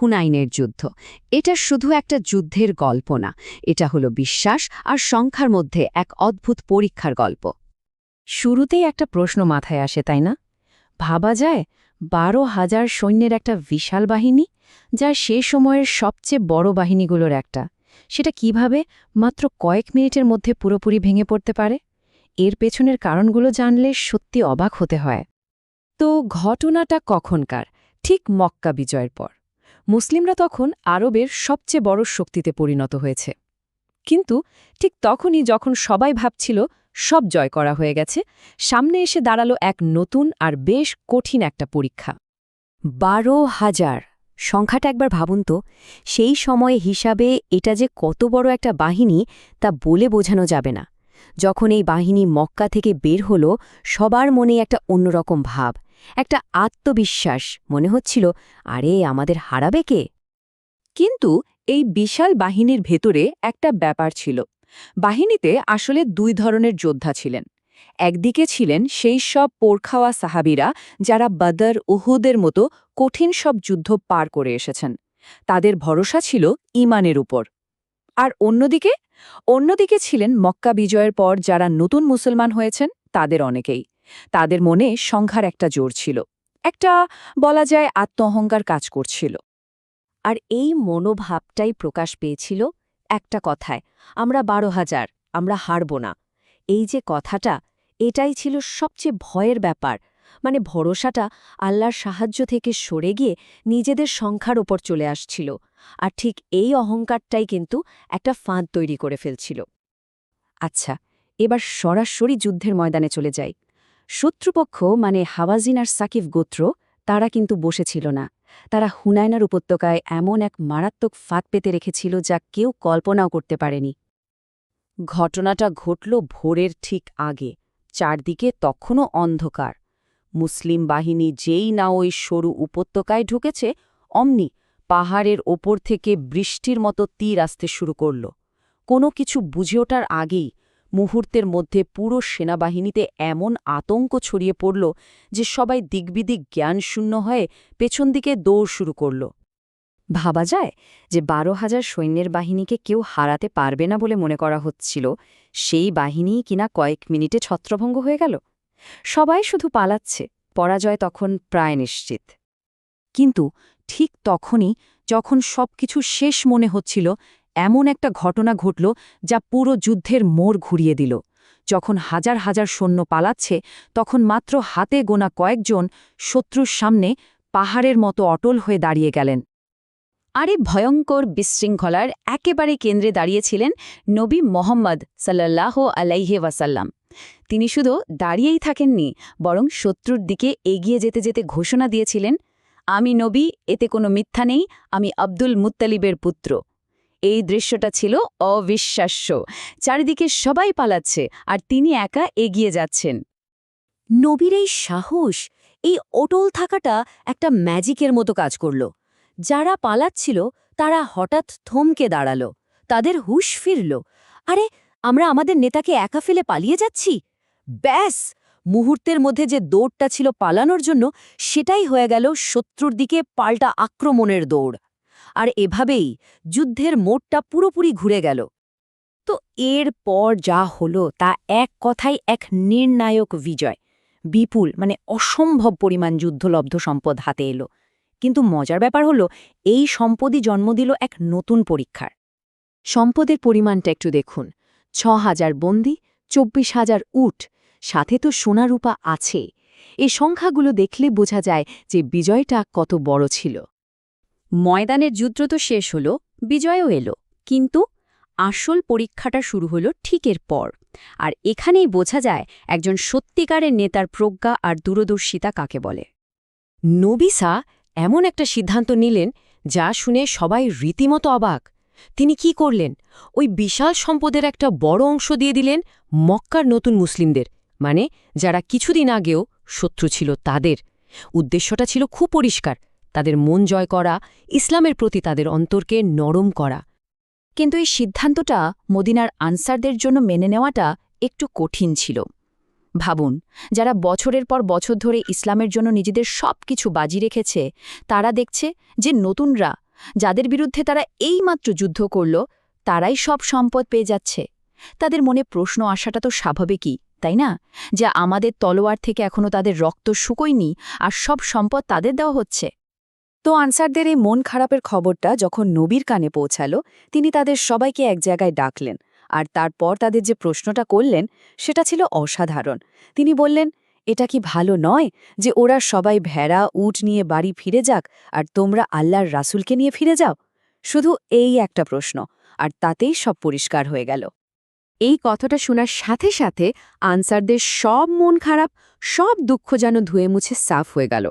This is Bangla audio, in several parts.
হুনাইনের যুদ্ধ। এটা শুধু একটা যুদ্ধের গল্প না, এটা হলো বিশ্বাস আর সংখ্যার মধ্যে এক অদ্ভুত পরীক্ষার গল্প। শুরুতেই একটা প্রশ্ন মাথায় আসে, তাই না? ভাবা যায় বারো হাজার সৈন্যের একটা বিশাল বাহিনী যা সে সময়ের সবচেয়ে বড় বাহিনীগুলোর একটা। সেটা কীভাবে মাত্র কয়েক মিনিটের মধ্যে পুরোপুরি ভেঙে পড়তে পারে? এর পেছনের কারণগুলো জানলে সত্যি অবাক হতে হয়। তো ঘটনাটা কখনকার, ঠিক মক্কা বিজয়ের পর। মুসলিমরা তখন আরবের সবচেয়ে বড় শক্তিতে পরিণত হয়েছে। কিন্তু ঠিক তখনই যখন সবাই ভাবছিল সব জয় করা হয়ে গেছে, সামনে এসে দাঁড়াল এক নতুন আর বেশ কঠিন একটা পরীক্ষা। বারো হাজার। সংখ্যাটা একবার ভাবুন তো, সেই সময়ে হিসাবে এটা যে কত বড় একটা বাহিনী তা বলে বোঝানো যাবে না। যখন এই বাহিনী মক্কা থেকে বের হল, সবার মনে একটা অন্যরকম ভাব, একটা আত্মবিশ্বাস মনে হচ্ছিল, আরে, আমাদের হারাবে কে? কিন্তু এই বিশাল বাহিনীর ভেতরে একটা ব্যাপার ছিল। বাহিনীতে আসলে দুই ধরনের যোদ্ধা ছিলেন। একদিকে ছিলেন সেই সব পোরখাওয়া সাহাবিরা যারা বদর উহুদের মতো কঠিন সব যুদ্ধ পার করে এসেছেন। তাদের ভরসা ছিল ইমানের উপর। আর অন্যদিকে অন্যদিকে ছিলেন মক্কা বিজয়ের পর যারা নতুন মুসলমান হয়েছেন, তাদের অনেকেই। তাদের মনে সংখ্যার একটা জোর ছিল, একটা বলা যায় আত্মঅহংকার কাজ করছিল। আর এই মনোভাবটাই প্রকাশ পেয়েছিল একটা কথায়, আমরা বারো হাজার, আমরা হারব না। এই যে কথাটা, এটাই ছিল সবচেয়ে ভয়ের ব্যাপার মানে ভরসাটা আল্লাহর সাহায্য থেকে সরে গিয়ে নিজেদের সংখ্যার ওপর চলে আসছিল। আর ঠিক এই অহংকারটাই কিন্তু একটা ফাঁদ তৈরি করে ফেলছিল। আচ্ছা এবার সরাসরি যুদ্ধের ময়দানে চলে যাই। শত্রুপক্ষ মানে হাওয়াজিন আর সাকিব গোত্র, তারা কিন্তু বসেছিল না। তারা হুনায়নার উপত্যকায় এমন এক মারাত্মক ফাঁদ পেতে রেখেছিল যা কেউ কল্পনাও করতে পারেনি। ঘটনাটা ঘটল ভোরের ঠিক আগে, চারদিকে তখনও অন্ধকার। মুসলিম বাহিনী যেই না ওই সরু উপত্যকায় ঢুকেছে, অমনি পাহাড়ের ওপর থেকে বৃষ্টির মতো তীর আসতে শুরু করল। কোনো কিছু বুঝে ওঠার আগেই মুহূর্তের মধ্যে পুরো সেনাবাহিনীতে এমন আতঙ্ক ছড়িয়ে পড়ল যে সবাই দিকবিদিক জ্ঞানশূন্য হয়ে পেছন দিকে দৌড় শুরু করল। ভাবা যায় যে বারো হাজার সৈন্যের বাহিনীকে কেউ হারাতে পারবে না বলে মনে করা হচ্ছিল। সেই বাহিনী কিনা কয়েক মিনিটে ছত্রভঙ্গ হয়ে গেল। সবাই শুধু পালাচ্ছে, পরাজয় তখন প্রায় নিশ্চিত। কিন্তু ঠিক তখনই যখন সবকিছু শেষ মনে হচ্ছিল, এমন একটা ঘটনা ঘটল যা পুরো যুদ্ধের মোড় ঘুরিয়ে দিল। যখন হাজার হাজার সৈন্য পালাচ্ছে, তখন মাত্র হাতে গোনা কয়েকজন শত্রুর সামনে পাহাড়ের মতো অটল হয়ে দাঁড়িয়ে গেলেন। আরে ভয়ঙ্কর বিশৃঙ্খলার একেবারে কেন্দ্রে দাঁড়িয়েছিলেন নবী মোহাম্মদ সাল্লাহ আলাইহে ওয়াসাল্লাম। তিনি শুধু দাঁড়িয়েই থাকেননি, বরং শত্রুর দিকে এগিয়ে যেতে যেতে ঘোষণা দিয়েছিলেন, আমি নবী, এতে কোনো মিথ্যা নেই, আমি আব্দুল মুত্তালিবের পুত্র। এই দৃশ্যটা ছিল অবিশ্বাস্য। চারিদিকে সবাই পালাচ্ছে, আর তিনি একা এগিয়ে যাচ্ছেন। নবীর এই সাহস, এই অটল থাকাটা একটা ম্যাজিকের মতো কাজ করল। যারা পালাচ্ছিল, তারা হঠাৎ থমকে দাঁড়াল, তাদের হুশ ফিরল। আরে আমরা আমাদের নেতাকে একা ফেলে পালিয়ে যাচ্ছি? ব্যাস! মুহূর্তের মধ্যে যে দৌড়টা ছিল পালানোর জন্য, সেটাই হয়ে গেল শত্রুর দিকে পাল্টা আক্রমণের দৌড়। আর এভাবেই যুদ্ধের মোড়টা পুরোপুরি ঘুরে গেল। তো এর পর যা হলো, তা এক কথাই এক নির্ণায়ক বিজয়। বিপুল মানে অসম্ভব পরিমাণ যুদ্ধলব্ধ সম্পদ হাতে এলো। কিন্তু মজার ব্যাপার হলো, এই সম্পদই জন্ম দিল এক নতুন পরীক্ষার। সম্পদের পরিমাণটা একটু দেখুন। ছ হাজার বন্দি চব্বিশ হাজার উট। সাথে তো সোনারূপা আছে। এ সংখ্যাগুলো দেখলে বোঝা যায় যে বিজয়টা কত বড় ছিল। ময়দানের যুদ্ধ তো শেষ হল, বিজয়ও এলো। কিন্তু আসল পরীক্ষাটা শুরু হল ঠিকের পর। আর এখানেই বোঝা যায় একজন সত্যিকারের নেতার প্রজ্ঞা আর দূরদর্শিতা কাকে বলে। নবিসা এমন একটা সিদ্ধান্ত নিলেন যা শুনে সবাই রীতিমতো অবাক। তিনি কি করলেন? ওই বিশাল সম্পদের একটা বড় অংশ দিয়ে দিলেন মক্কার নতুন মুসলিমদের মানে যারা কিছুদিন আগেও শত্রু ছিল তাদের। উদ্দেশ্যটা ছিল খুব পরিষ্কার, তাদের মন জয় করা, ইসলামের প্রতি তাদের অন্তরকে নরম করা। কিন্তু এই সিদ্ধান্তটা মদিনার আনসারদের জন্য মেনে নেওয়াটা একটু কঠিন ছিল। ভাবুন, যারা বছরের পর বছর ধরে ইসলামের জন্য নিজেদের সব কিছু বাজি রেখেছে, তারা দেখছে যে নতুনরা যাদের বিরুদ্ধে তারা এইমাত্র যুদ্ধ করল, তারাই সব সম্পদ পেয়ে যাচ্ছে। তাদের মনে প্রশ্ন আসাটা তো স্বাভাবিকই, তাই না? যে আমাদের তলোয়ার থেকে এখনও তাদের রক্ত শুকোয়নি আর সব সম্পদ তাদের দেওয়া হচ্ছে। তো আনসারদের এই মন খারাপের খবরটা যখন নবীর কানে পৌঁছালো, তিনি তাদের সবাইকে এক জায়গায় ডাকলেন। আর তারপর তাদের যে প্রশ্নটা করলেন, সেটা ছিল অসাধারণ। তিনি বললেন এটা কি ভালো নয় যে ওরা সবাই ভেড়া, উট নিয়ে বাড়ি ফিরে যাক আর তোমরা আল্লাহর রাসুলকে নিয়ে ফিরে যাও? শুধু এই একটা প্রশ্ন, আর তাতেই সব পরিষ্কার হয়ে গেল। এই কথাটা শোনার সাথে সাথে আনসারদের সব মন খারাপ, সব দুঃখ যেন ধুয়ে মুছে সাফ হয়ে গেল।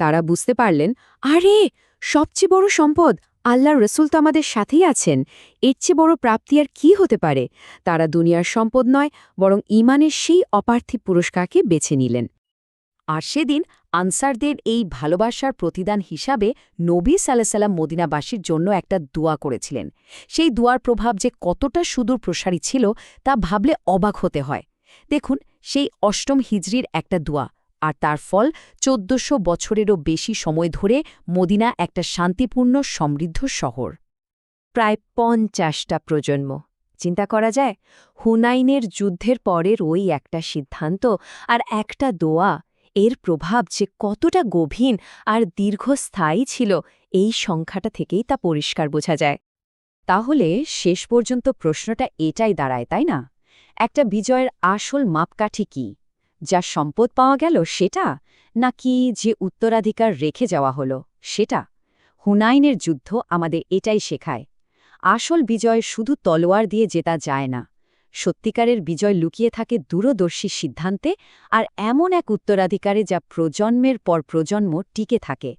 তারা বুঝতে পারলেন, আরে, সবচেয়ে বড় সম্পদ আল্লাহর রসুল তো আমাদের সাথেই আছেন। এর চেয়ে বড় প্রাপ্তি আর কি হতে পারে? তারা দুনিয়ার সম্পদ নয়, বরং ইমানের সেই অপার্থিব পুরস্কারকে বেছে নিলেন। আর সেদিন আনসারদের এই ভালোবাসার প্রতিদান হিসাবে নবী সাল্লাম মদিনাবাসীর জন্য একটা দোয়া করেছিলেন। সেই দোয়ার প্রভাব যে কতটা সুদূর প্রসারী ছিল, তা ভাবলে অবাক হতে হয়। দেখুন, সেই অষ্টম হিজরির একটা দোয়া। আর তার ফল চোদ্দশো বছরেরও বেশি সময় ধরে মদিনা একটা শান্তিপূর্ণ, সমৃদ্ধ শহর। প্রায় পঞ্চাশটা প্রজন্ম। চিন্তা করা যায়, হুনাইনের যুদ্ধের পরের ওই একটা সিদ্ধান্ত আর একটা দোয়া, এর প্রভাব যে কতটা গভীর আর দীর্ঘস্থায়ী ছিল, এই সংখ্যাটা থেকেই তা পরিষ্কার বোঝা যায়। তাহলে শেষ পর্যন্ত প্রশ্নটা এটাই দাঁড়ায়, তাই না? একটা বিজয়ের আসল মাপকাঠি কি? যা সম্পদ পাওয়া গেল সেটা? নাকি যে উত্তরাধিকার রেখে যাওয়া হলো, সেটা? হুনাইনের যুদ্ধ আমাদের এটাই শেখায়। আসল বিজয় শুধু তলোয়ার দিয়ে জেতা যায় না। সত্যিকারের বিজয় লুকিয়ে থাকে দূরদর্শী সিদ্ধান্তে, আর এমন এক উত্তরাধিকারে যা প্রজন্মের পর প্রজন্ম টিকে থাকে।